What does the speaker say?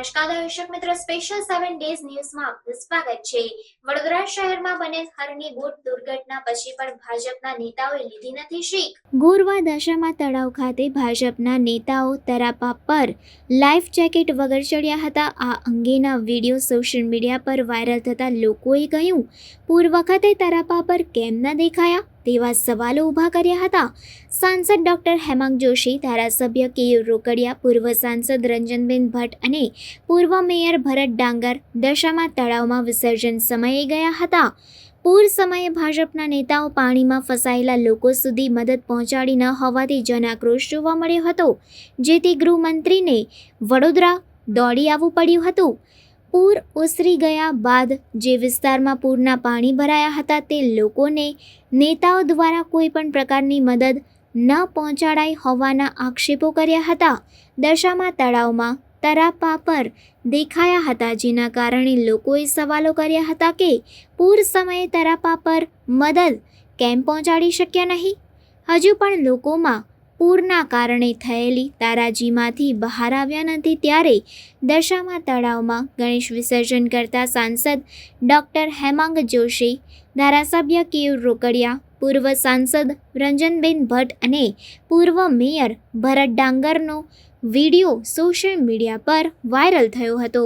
નમસ્કાર, દર્શક મિત્રો. સ્પેશિયલ સેવન ડેઝ ન્યૂઝમાં આપનું સ્વાગત છે. વડોદરા શહેરમાં બનેલ હરની બોટ દુર્ઘટના પછી પણ ભાજપના નેતાઓએ લીધી નથી શીખ. ગુરવા દશામાં તળાવ ખાતે ભાજપના નેતાઓ તરાપા પર લાઈફ જેકેટ વગર ચડ્યા હતા. આ અંગેના વીડિયો સોશિયલ મીડિયા પર વાયરલ થતા લોકોએ કહ્યું પૂર્વ વખતે તરાપા પર કેમ ન દેખાયા? તેવા સવાલો ઊભા કર્યા હતા. સાંસદ ડોક્ટર હેમાંગ જોશી, ધારાસભ્ય કે રોકડિયા, પૂર્વ સાંસદ રંજનબેન ભટ્ટ અને પૂર્વ મેયર ભરત ડાંગર દશામાં તળાવમાં વિસર્જન સમયે ગયા હતા. પૂર સમયે ભાજપના નેતાઓ પાણીમાં ફસાયેલા લોકો સુધી મદદ પહોંચાડી ન હોવાથી જનાક્રોશ જોવા મળ્યો હતો, જેથી ગૃહમંત્રીને વડોદરા દોડી આવવું પડ્યું હતું. પૂર ઓસરી ગયા બાદ જે વિસ્તારમાં પૂરના પાણી ભરાયા હતા તે લોકોને નેતાઓ દ્વારા કોઈ પણ પ્રકારની મદદ ન પહોંચાડાઈ હોવાના આક્ષેપો કર્યા હતા. દશામાં તળાવમાં તરાપા પર દેખાયા હતા, જેના કારણે લોકોએ સવાલો કર્યા હતા કે પૂર સમયે તરાપા પર મદદ કેમ પહોંચાડી શક્યા નહીં? હજુ પણ લોકોમાં પૂરના કારણે થયેલી તારાજીમાંથી બહાર આવ્યા નથી ત્યારે દશામાં તળાવમાં ગણેશ વિસર્જન કરતા સાંસદ ડૉક્ટર હેમાંગ જોશી, ધારાસભ્ય કેયુર રોકડિયા, પૂર્વ સાંસદ રંજનબેન ભટ્ટ અને પૂર્વ મેયર ભરત ડાંગરનો વીડિયો સોશિયલ મીડિયા પર વાયરલ થયો હતો.